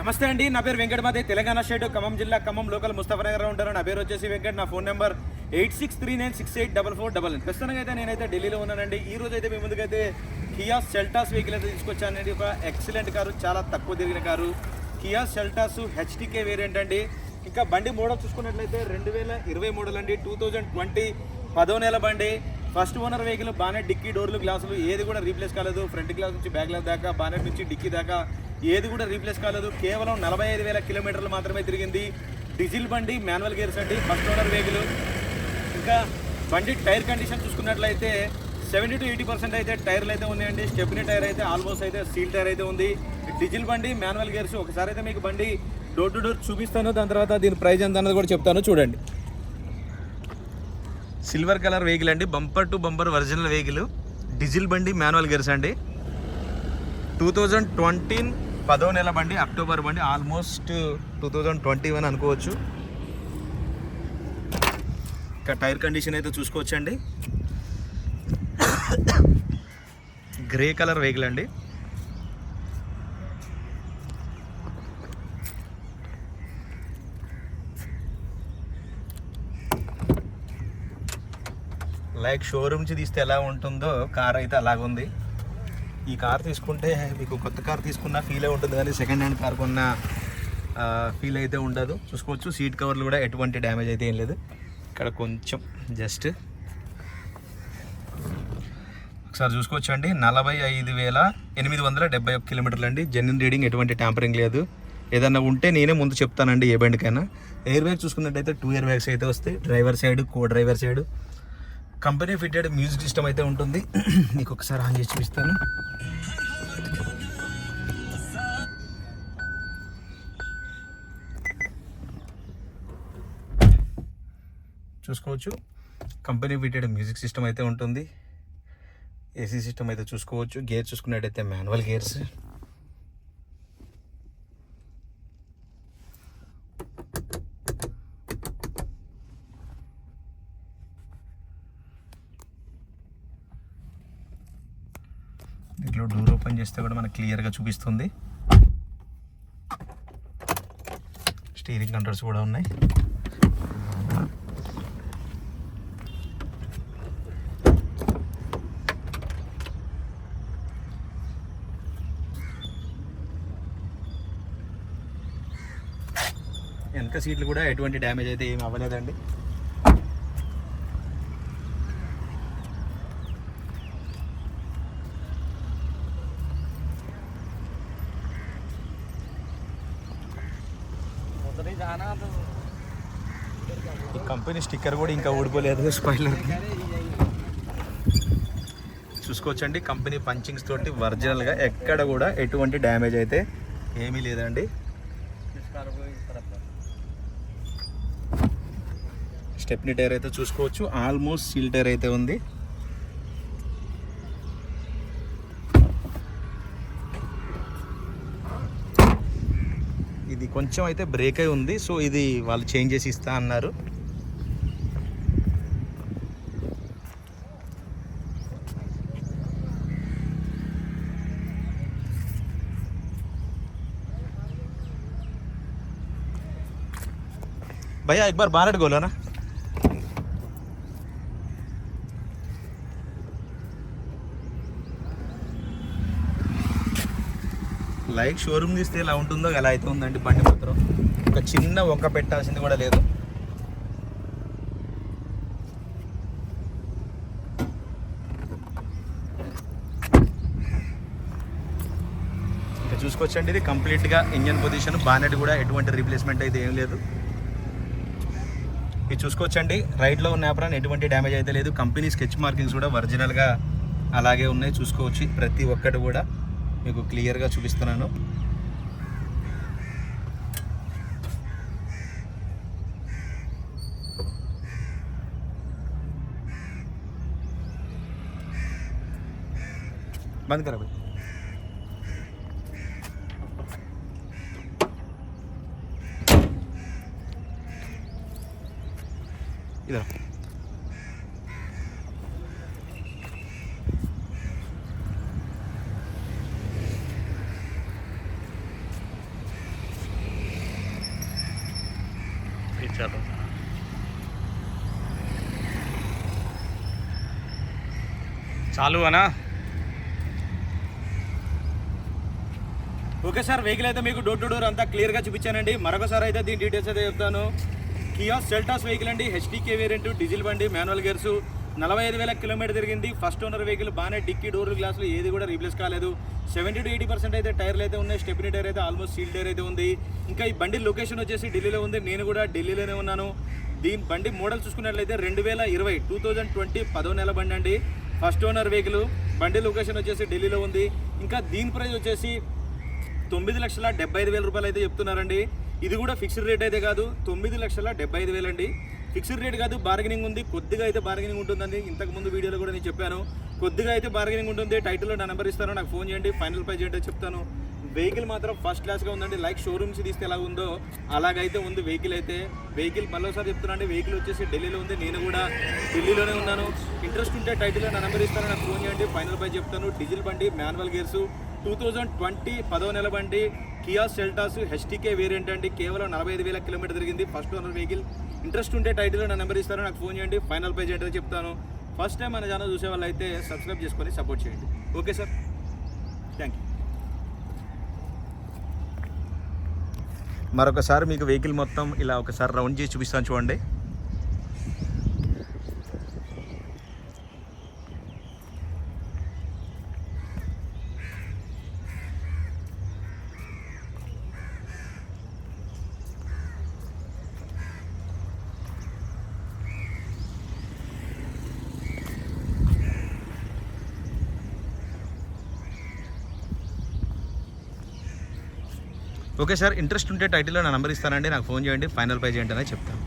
నమస్తే అండి నా పేరు వెంకటమాది తెలంగాణ స్టేట్ ఖమ్మం జిల్లా ఖమ్మం లోకల్ ముస్తఫానగర్ ఉంటారు నా పేరు వచ్చేసి వెంకట్ నా phone number eight six three nine six eight double four double nine. ప్రస్తుతంగా అయితే నేనైతే ఢిల్లీలో ఉన్నానండి. ఈ రోజు అయితే మీ ముందుకైతే కియా సెల్టాస్ వెహికల్ అయితే తీసుకొచ్చానండి ఒక ఎక్సలెంట్ కారు చాలా తక్కువ తిరిగిన car. Kia Seltos HTK variant అండి. ఇంకా బండి మోడల్ చూసుకున్నట్లయితే రెండు వేల ఇరవై మోడల్ అండి. టూ థౌజండ్ ట్వంటీ పదో నెల బండి. First owner vehicle bonnet dickey డోర్లు గ్లాసులు ఏది కూడా రీప్లేస్ కాలేదు. ఫ్రంట్ గ్లాస్ నుంచి బ్యాక్ గ్లాస్ దాకా బానెట్ నుంచి డిక్కీ దాకా ఏది కూడా రీప్లేస్ కాలేదు. కేవలం నలభై ఐదు వేల కిలోమీటర్లు మాత్రమే తిరిగింది. డీజిల్ బండి మాన్యువల్ గేర్స్ అండి ఫస్ట్ ఓనర్ వెహికల్ ఇంకా బండి టైర్ కండిషన్ చూసుకున్నట్లయితే సెవెంటీ టు ఎయిటీ పర్సెంట్ అయితే టైర్లు అయితే ఉన్నాయండి. స్టెప్నీ టైర్ అయితే ఆల్మోస్ట్ అయితే సీల్ టైర్ అయితే ఉంది. డీజిల్ బండి మాన్యువల్ గేర్స్ ఒకసారి అయితే మీకు బండి డోర్ టు డోర్ చూపిస్తాను. దాని తర్వాత దీని ప్రైజ్ ఎంత అన్నది కూడా చెప్తాను. చూడండి. సిల్వర్ కలర్ వెహికల్ అండి. Bumper to bumper original vehicle diesel బండి మాన్యువల్ గేర్స్ అండి. టూ థౌజండ్ ట్వంటీన్ పదో నెల బండి అక్టోబర్ బండి almost two thousand twenty one అనుకోవచ్చు. ఇంకా టైర్ కండిషన్ అయితే చూసుకోవచ్చండి. గ్రే కలర్ వెహికల్ అండి. లైక్ షోరూమ్ నుంచి తీస్తే ఎలా ఉంటుందో కార్ అయితే అలాగుంది. ఈ కార్ తీసుకుంటే మీకు కొత్త కార్ తీసుకున్న ఫీలే ఉంటుంది కానీ సెకండ్ హ్యాండ్ కార్ కొన్న ఫీల్ అయితే ఉండదు. చూసుకోవచ్చు. సీట్ కవర్లు కూడా ఎటువంటి డ్యామేజ్ అయితే ఏం లేదు. ఇక్కడ కొంచెం జస్ట్ ఒకసారి చూసుకోవచ్చు అండి నలభై ఐదు వేల ఎనిమిది వందల డెబ్బై ఒక కిలోమీటర్లు అండి. జెన్యున్ రీడింగ్ ఎటువంటి ట్యాంపరింగ్ లేదు. ఏదన్నా ఉంటే నేనే ముందు చెప్తానండి ఏ బండికైనా. ఎయిర్ బ్యాగ్ చూసుకున్నట్టయితే టూ ఇయర్ బ్యాగ్స్ అయితే వస్తాయి. Driver side co driver side company fitted music system అయితే ఉంటుంది. మీకు ఒకసారి ఆన్ చేసి చూపిస్తాను. చూసుకోవచ్చు. కంపెనీ ఫిట్టెడ్ మ్యూజిక్ సిస్టమ్ అయితే ఉంటుంది. ఏసీ సిస్టమ్ అయితే చూసుకోవచ్చు. గేర్ చూసుకున్నట్టయితే మాన్యువల్ గేర్స్. ఇట్లా డోర్ ఓపెన్ చేస్తే కూడా మనకు క్లియర్గా చూపిస్తుంది. స్టీరింగ్ కంట్రోల్స్ కూడా ఉన్నాయి. వెనక సీట్లు కూడా ఎటువంటి డ్యామేజ్ అయితే ఏమి అవ్వలేదండి. ఈ కంపెనీ స్టిక్కర్ కూడా ఇంకా ఊడిపోలేదు. స్పాయిలర్ చూసుకోవచ్చండి కంపెనీ పంచింగ్స్ తోటి ఒరిజినల్గా ఎక్కడ కూడా ఎటువంటి డ్యామేజ్ అయితే ఏమీ లేదండి. స్టెప్నీ టైర్ అయితే చూసుకోవచ్చు. ఆల్మోస్ట్ సీల్ టైర్ అయితే ఉంది ఇది కొంచెం అయితే బ్రేక్ అయి ఉంది సో ఇది వాళ్ళు చేంజ్ చేసి ఇస్తా అన్నారు भैया एक बार बारह गोला ना లైక్ షోరూమ్ తీస్తే ఎలా ఉంటుందో అలా అయితే ఉందండి బండి మాత్రం ఒక చిన్న ఒక్క పెట్టాల్సింది కూడా లేదు. ఇంకా చూసుకోవచ్చండి ఇది కంప్లీట్గా ఇంజన్ పొజిషన్ బానెట్ కూడా ఎటువంటి రీప్లేస్మెంట్ అయితే ఏం లేదు. ఇది చూసుకోవచ్చండి రైట్లో ఉన్న యాప్రాన్ ఎటువంటి డ్యామేజ్ అయితే లేదు. కంపెనీ స్కెచ్ మార్కింగ్స్ కూడా ఒరిజినల్గా అలాగే ఉన్నాయి చూసుకోవచ్చు ప్రతి ఒక్కటి కూడా. మీకు క్లియర్గా చూపిస్తున్నాను. బంద్ కరా భాయ్ ఇదా చాలు అనా. ఓకే సార్ వెహికల్ అయితే మీకు డోర్ టు డోర్ అంతా క్లియర్గా చూపించానండి. మరొకసారి అయితే దీని డీటెయిల్స్ అయితే చెప్తాను. కియా సెల్టాస్ వెహికల్ అండి హెచ్డీకే వేరియంట్ డీజిల్ బండి మాన్యువల్ గేర్స్ నలభై ఐదు వేల కిలోమీటర్ తిరిగింది. ఫస్ట్ ఓనర్ వెహికల్ బాగానే డిక్కీ డోర్ గ్లాసులు ఏది కూడా రీప్లేస్ కాలేదు. సెవెంటీ టు ఎయిటీ పర్సెంట్ అయితే టైర్లు అయితే ఉన్నాయి. స్టెప్ని టైర్ అయితే ఆల్మోస్ట్ సీల్ టైర్ అయితే ఉంది. ఇంకా ఈ బండి లొకేషన్ వచ్చేసి ఢిల్లీలో ఉంది. నేను కూడా ఢిల్లీలోనే ఉన్నాను. దీని బండి మోడల్ చూసుకున్నట్లయితే రెండు వేల ఇరవై టూ థౌజండ్ ట్వంటీ పదో నెల బండి అండి. ఫస్ట్ ఓనర్ వెహికల్ బండి లొకేషన్ వచ్చేసి ఢిల్లీలో ఉంది. ఇంకా దీని ప్రైస్ వచ్చేసి తొమ్మిది లక్షల డెబ్బై ఐదు వేల రూపాయలు అయితే చెప్తున్నారండి. ఇది కూడా ఫిక్స్డ్ రేట్ అయితే కాదు తొమ్మిది లక్షల డెబ్బై ఐదు వేలండి. అండి ఫిక్స్డ్ రేట్ కాదు బార్గెనింగ్ ఉంది. కొద్దిగా అయితే బార్గెనింగ్ ఉంటుందండి. ఇంతకు ముందు వీడియోలో కూడా నేను చెప్పాను. కొద్దిగా అయితే బార్గెనింగ్ ఉంటుంది. టైటిల్లో నా నెంబర్ ఇస్తాను. నాకు ఫోన్ చేయండి. ఫైనల్ ప్రైజ్ ఏంటో చెప్తాను. వెహికల్ మాత్రం ఫస్ట్ క్లాస్గా ఉందండి. లైక్ షోరూమ్స్ తీస్తే ఎలా ఉందో అలాగైతే ఉంది వెహికల్ అయితే. వెహికల్ మళ్ళీసారి చెప్తున్నా అండి వెహికల్ వచ్చేసి ఢిల్లీలో ఉంది. నేను కూడా ఢిల్లీలోనే ఉన్నాను. ఇంట్రెస్ట్ ఉంటే టైటిల్లో నా నెంబర్ ఇస్తాను నాకు ఫోన్ చేయండి. ఫైనల్ బై చెప్తాను. డీజిల్ బండి manual gears. Two thousand twenty పదో నెల బండి కియా సెల్టాస్ హెచ్టీకే వేరియంట్ అండి. కేవలం నలభై ఐదు వేల కిలోమీటర్ తిరిగింది. First owner vehicle. ఇంట్రెస్ట్ ఉంటే టైటిల్లో నా నెంబర్ ఇస్తారో నాకు ఫోన్ చేయండి. ఫైనల్ పేజ్ చేయండి చెప్తాను. ఫస్ట్ టైం మన ఛానల్ చూసే వాళ్ళు అయితే సబ్స్క్రైబ్ చేసుకొని సపోర్ట్ చేయండి. Okay sir. థ్యాంక్ యూ మరొకసారి మీకు వెహికల్ మొత్తం ఇలా ఒకసారి రౌండ్ చేసి చూపిస్తాను చూడండి. ఓకే సార్ ఇంట్రెస్ట్ ఉంటే టైటిల్లో నా నెంబర్ ఇస్తానండి నాకు ఫోన్ చేయండి ఫైనల్ ప్రైజ్ ఏంటనే చెప్తాను.